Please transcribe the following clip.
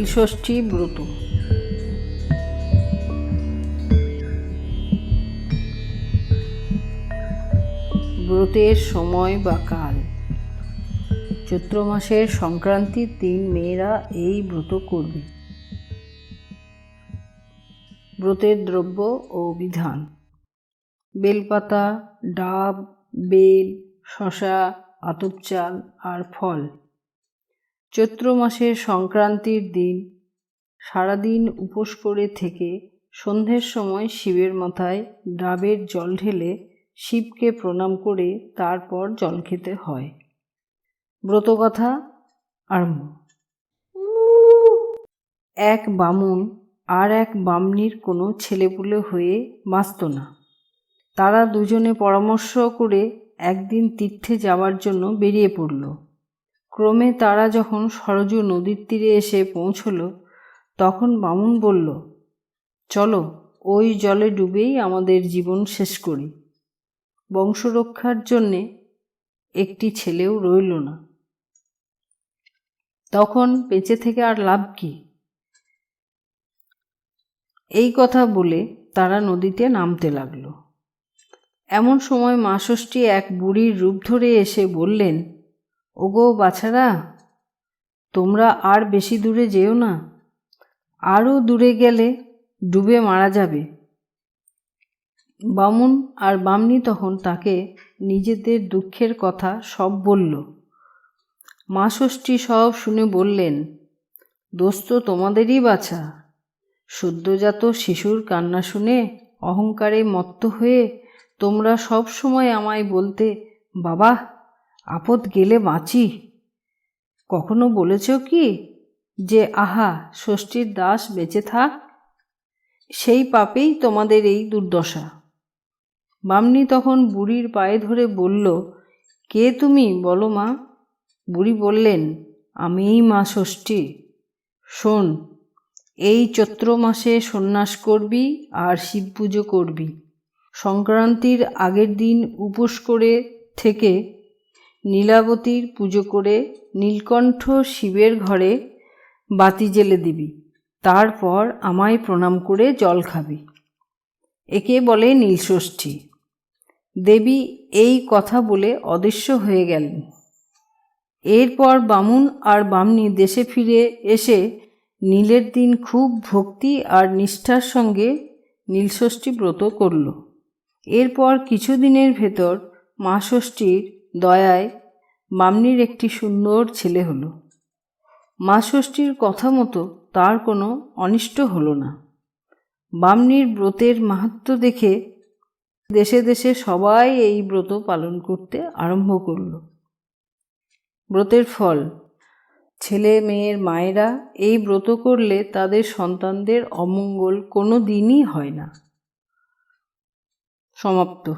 নীলষষ্ঠী ব্রত। ব্রতের সময় বা কাল। চৈত্র মাসের সংক্রান্তির দিন মেয়েরা এই ব্রত করবে। ব্রতের দ্রব্য ও বিধান। বেলপাতা, ডাব, বেল শশা আতপ চাল আর ফল। চৈত্র মাসের সংক্রান্তির দিন। সারাদিন উপোস করে থেকে সন্ধ্যের সময় শিবের মাথায় ডাবের জল ঢেলে শিবকে প্রণাম করে তারপর জল খেতে হয়। ব্রতকথা আরম্ভ। এক বামুন আর এক বামনির কোনো ছেলেপুলে হয়ে বাঁচত না। তারা দুজনে পরামর্শ করে একদিন তীর্থে যাওয়ার জন্য বেরিয়ে পড়ল। ক্রমে তারা যখন সরজু নদীর তীরে এসে পৌঁছল, তখন বামুন বলল, চলো, ওই জলে ডুবেই আমাদের জীবন শেষ করি। বংশরক্ষার জন্যে একটি ছেলেও রইল না। তখন বেঁচে থেকে আর লাভ কি? এই কথা বলে তারা নদীতে নামতে লাগল। এমন সময় মা ষষ্ঠী এক বুড়ির রূপ ধরে এসে বললেন ওগো, বাছারা, তোমরা আর বেশি দূরে যেও না। আরও দূরে গেলে ডুবে মারা যাবে। বামুন আর বামনি তখন তাকে নিজেদের দুঃখের কথা সব বলল। মা ষষ্ঠী সব শুনে বললেন, দোস্ত, তোমাদেরই বাছা। সদ্যজাত শিশুর কান্না শুনে, অহংকারে মত্ত হয়ে তোমরা সব সময় আমায় বলতে, বাবা আপদ গেলে বাঁচি। কখনো বলেছ কি যে, আহা, ষষ্ঠীর দাস বেঁচে থাক? সেই পাপেই তোমাদের এই দুর্দশা। বামনি তখন বুড়ির পায়ে ধরে বলল, কে তুমি? বলো মা। বুড়ি বললেন, আমিই মা ষষ্ঠী। শোন, এই চৈত্র মাসে সন্ন্যাস করবি আর শিব পুজো করবি। সংক্রান্তির আগের দিন উপোস করে থেকে নীলাবতীর পুজো করে নীলকণ্ঠ শিবের ঘরে বাতি জেলে দিবি। তারপর আমায় প্রণাম করে জল খাবি। একে বলে নীলষষ্ঠী। দেবী এই কথা বলে অদৃশ্য হয়ে গেলেন। এরপর বামুন আর বামনি দেশে ফিরে এসে নীলের দিন খুব ভক্তি আর নিষ্ঠার সঙ্গে নীলষষ্ঠী ব্রত করল। এরপর কিছুদিনের ভেতর মা ষষ্ঠীর দয়ায় মামনির একটি সুন্দর ছেলে হলো। মা ষষ্ঠীর কথা মতো তার কোনো অনিষ্ট হলো না। বামনির ব্রতের মাহাত্ম দেখে দেশে দেশে সবাই এই ব্রত পালন করতে আরম্ভ করল। ব্রতের ফল, ছেলে মেয়ের মায়েরা এই ব্রত করলে তাদের সন্তানদের অমঙ্গল কোনো দিনই হয় না। সমাপ্ত।